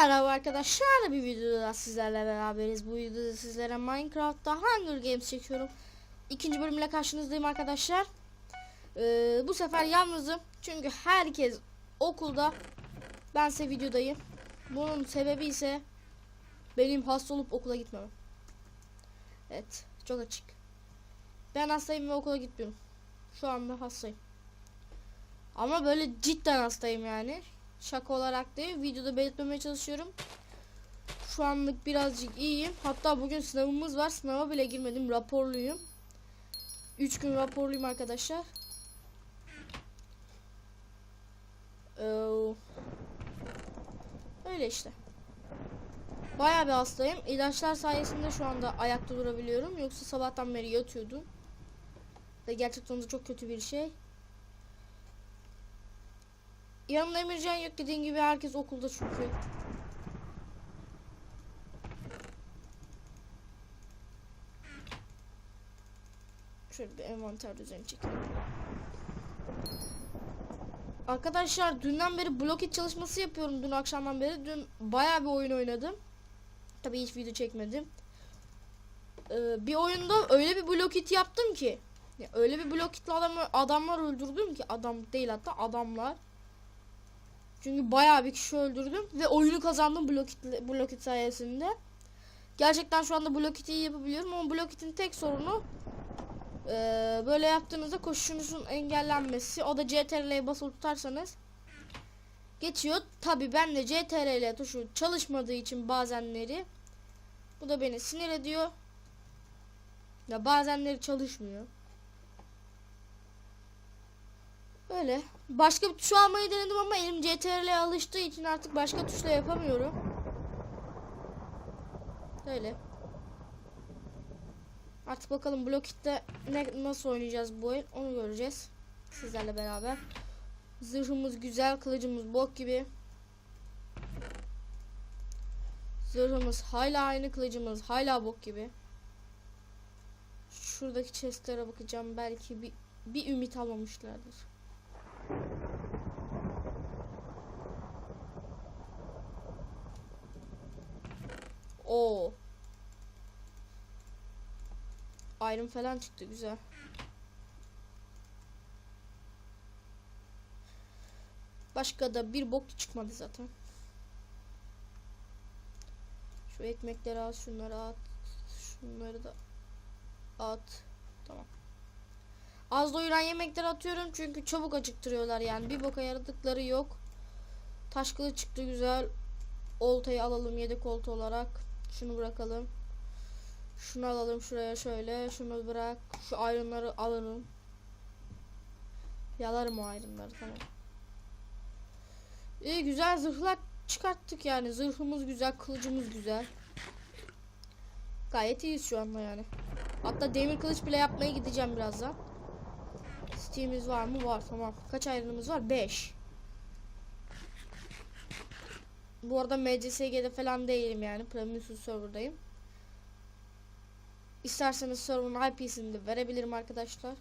Merhaba arkadaşlar bir videoda sizlerle beraberiz. Bu videoda sizlere Minecraft'ta Hunger Games çekiyorum. İkinci bölümle karşınızdayım arkadaşlar. Ee, bu sefer yalnızım. Çünkü herkes okulda. Bense videodayım. Bunun sebebi ise benim hasta olup okula gitmemem. Evet çok açık. Ben hastayım ve okula gitmiyorum. Şu anda hastayım. Ama böyle cidden hastayım yani. Şaka olarak değil. Videoda belirtmemeye çalışıyorum. Şu anlık birazcık iyiyim. Hatta bugün sınavımız var. Sınava bile girmedim. Raporluyum. 3 gün raporluyum arkadaşlar. Ee, öyle işte. Bayağı bir hastayım. İlaçlar sayesinde şu anda ayakta durabiliyorum. Yoksa sabahtan beri yatıyordum. Ve gerçekten de çok kötü bir şey. Yanımda Emircan yok dediğin gibi herkes okulda çünkü. Şöyle bir envanter düzeni çekelim. Arkadaşlar dünden beri blokit çalışması yapıyorum dün akşamdan beri. Dün bayağı bir oyun oynadım. Tabii hiç video çekmedim. Ee, bir oyunda öyle bir blokit yaptım ki. Ya öyle bir blokitle adamı, adamlar öldürdüm ki. Adam değil hatta adamlar. Çünkü bayağı bir kişi öldürdüm ve oyunu kazandım blokit, blokit sayesinde. Gerçekten şu anda blokiti iyi yapabiliyorum ama blokitin tek sorunu eee, böyle yaptığınızda koşuşunuzun engellenmesi. O da CTRL'ye basılı tutarsanız geçiyor. Tabi ben de CTRL tuşu çalışmadığı için bazenleri bu da beni sinir ediyor. Ya bazenleri çalışmıyor. Öyle. Başka bir tuş almayı denedim ama elim CTRL'ye alıştığı için artık başka tuşla yapamıyorum. Öyle. Artık bakalım Blockit'te ne nasıl oynayacağız bu oyun onu göreceğiz. Sizlerle beraber. Zırhımız güzel, kılıcımız bok gibi. Zırhımız hala aynı, kılıcımız hala bok gibi. Şuradaki chestlere bakacağım. Belki bir bir ümit almamışlardır. Iron falan çıktı güzel. Başka da bir bok çıkmadı zaten. Şu ekmekleri al, şunları at. Şunları da at. Tamam. Az doyuran yemekleri atıyorum çünkü çabuk acıktırıyorlar yani. Bir boka yaradıkları yok. Taş çıktı güzel. Oltayı alalım yedek olta olarak. Şunu bırakalım. Şunu alalım şuraya şöyle. Şunu bırak. Şu ayrımları alalım. Yalarım o ayrımları tamam. İyi güzel zırhlar çıkarttık yani. Zırhımız güzel, kılıcımız güzel. Gayet iyiyiz şu anda yani. Hatta demir kılıç bile yapmaya gideceğim birazdan. Steam'imiz var mı? Var tamam. Kaç ayrımımız var? 5. Bu arada MCSG'de falan değilim yani. Premium serverdayım. İsterseniz server'ın IP'sini de verebilirim arkadaşlar.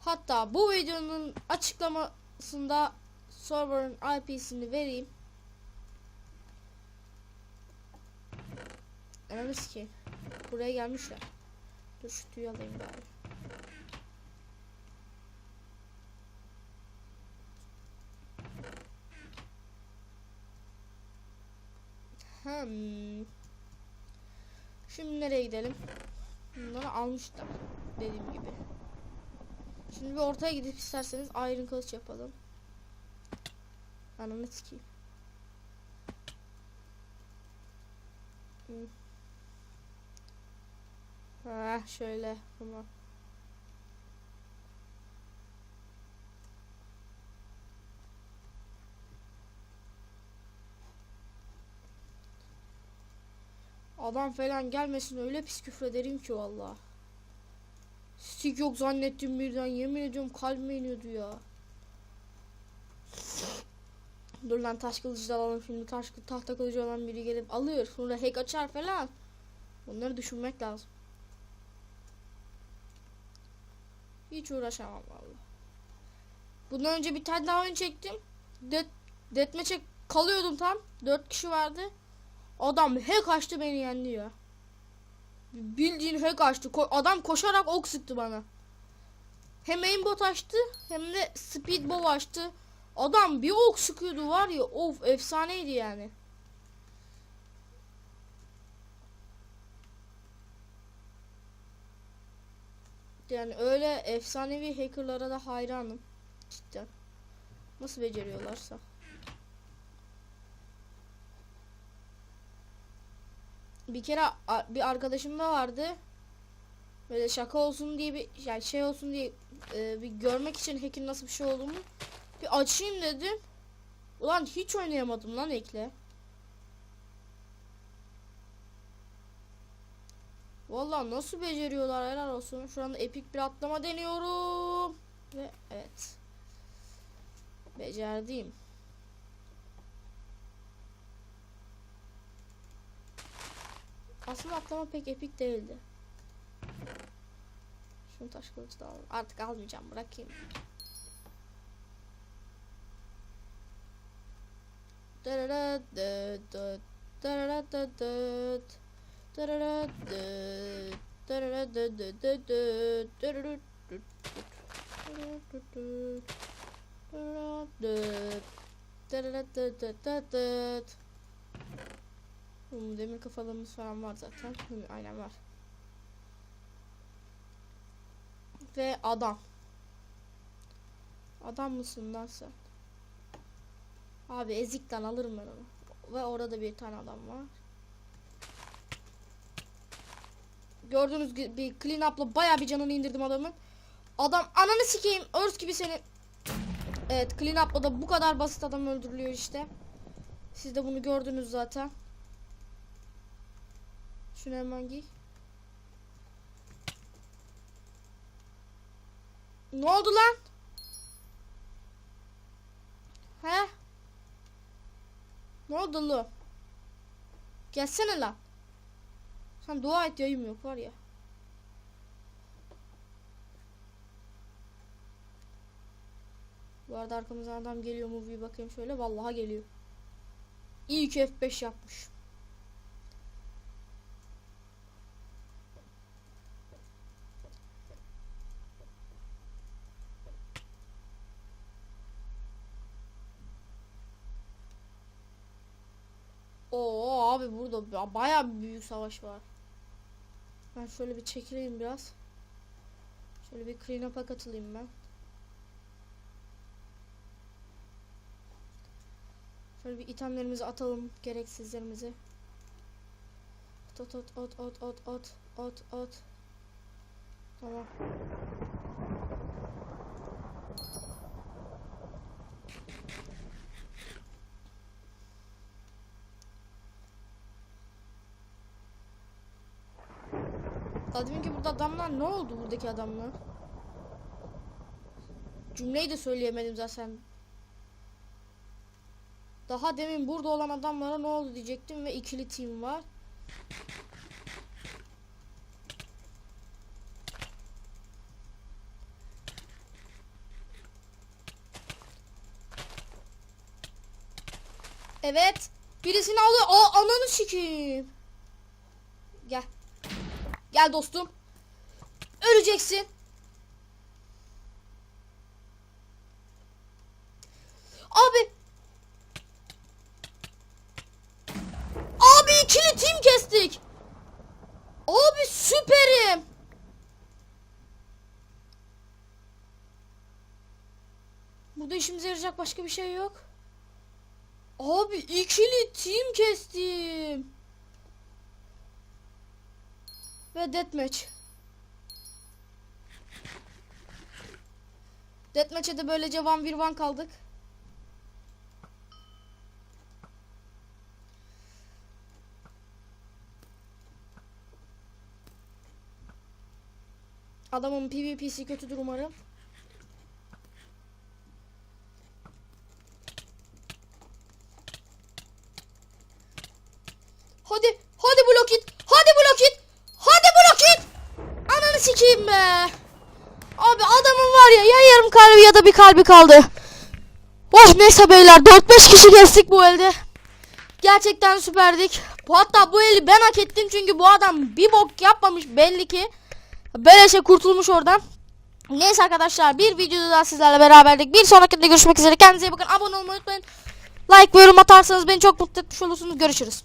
Hatta bu videonun açıklamasında server'ın IP'sini vereyim. Anladınız ki. Buraya gelmişler. Dur şu tüyü alayım bari. Hmm. Şimdi nereye gidelim? Bunları almışlar dediğim gibi. Şimdi bir ortaya gidip isterseniz ayrın kılıç yapalım. Ananı sikeyim. Hmm. Ha şöyle tamam. Adam falan gelmesin öyle pis küfrederim ki valla. Stick yok zannettim birden yemin ediyorum kalbime iniyordu ya. Dur lan taş kılıcı da alalım şimdi taş tahta kılıcı olan biri gelip alır sonra hack açar falan. Bunları düşünmek lazım. Hiç uğraşamam valla. Bundan önce bir tane daha oyun çektim. Det Deathmatch'e kalıyordum tam. 4 kişi vardı. Adam hack açtı beni yendi ya. Bildiğin hack açtı. Ko- adam koşarak ok sıktı bana. Hem aimbot açtı hem de speedbow açtı. Adam bir ok sıkıyordu var ya of efsaneydi yani. Yani öyle efsanevi hackerlara da hayranım. Cidden. Nasıl beceriyorlarsa. Bir kere bir arkadaşım da vardı. Böyle şaka olsun diye bir yani şey olsun diye e, bir görmek için hackin nasıl bir şey olduğunu bir açayım dedim. Ulan hiç oynayamadım lan ekle. Vallahi nasıl beceriyorlar helal olsun. Şu anda epik bir atlama deniyorum. Ve evet. Becerdim. Aslında atlama pek epik değildi. Şunu taş kılıcı da alalım. Artık almayacağım bırakayım. Dararadıt, dararadıt, dararadıt, dararadıdıdıt, dararadıt, dararadıt, dararadıt, dararadıdıdıt. Hmm, demir kafalarımız falan var zaten. Aynen var. Ve adam. Adam mısın lan sen? Abi ezikten alırım ben onu. Ve orada bir tane adam var. Gördüğünüz gibi clean up'la baya bir canını indirdim adamın. Adam ananı sikeyim örs gibi seni. Evet clean up'la da bu kadar basit adam öldürülüyor işte. Siz de bunu gördünüz zaten. Şunu hemen giy. Ne oldu lan? He? Ne oldu lu? Gelsene lan. Sen dua et yayım yok var ya. Bu arada arkamızdan adam geliyor mu bir bakayım şöyle. Vallahi geliyor. İyi ki F5 yapmış. Abi burada ba- bayağı bir büyük savaş var. Ben şöyle bir çekileyim biraz. Şöyle bir clean up'a katılayım ben. Şöyle bir itemlerimizi atalım, gereksizlerimizi. Ot ot ot ot ot ot ot ot. Tamam. Daha demin burada adamlar ne oldu buradaki adamlar? Cümleyi de söyleyemedim zaten. Daha demin burada olan adamlara ne oldu diyecektim ve ikili team var. Evet. Birisini alıyor. Aa ananı sikeyim. Gel. Gel dostum. Öleceksin. Abi. Abi ikili tim kestik. Abi süperim. Burada işimize yarayacak başka bir şey yok. Abi ikili tim kestim. Ve deathmatch. Deathmatch'e de böylece 1v1 kaldık. Adamın PvP'si kötüdür umarım. Hadi, hadi blok it. Hadi blok it. Hadi blok it. Ananı sikeyim be. Abi adamın var ya ya yarım kalbi ya da bir kalbi kaldı. Oh neyse beyler 4-5 kişi kestik bu elde. Gerçekten süperdik. Hatta bu eli ben hak ettim çünkü bu adam bir bok yapmamış belli ki. Beleşe kurtulmuş oradan. Neyse arkadaşlar bir videoda daha sizlerle beraberdik. Bir sonrakinde görüşmek üzere. Kendinize iyi bakın. Abone olmayı unutmayın. Like ve yorum atarsanız beni çok mutlu etmiş olursunuz. Görüşürüz.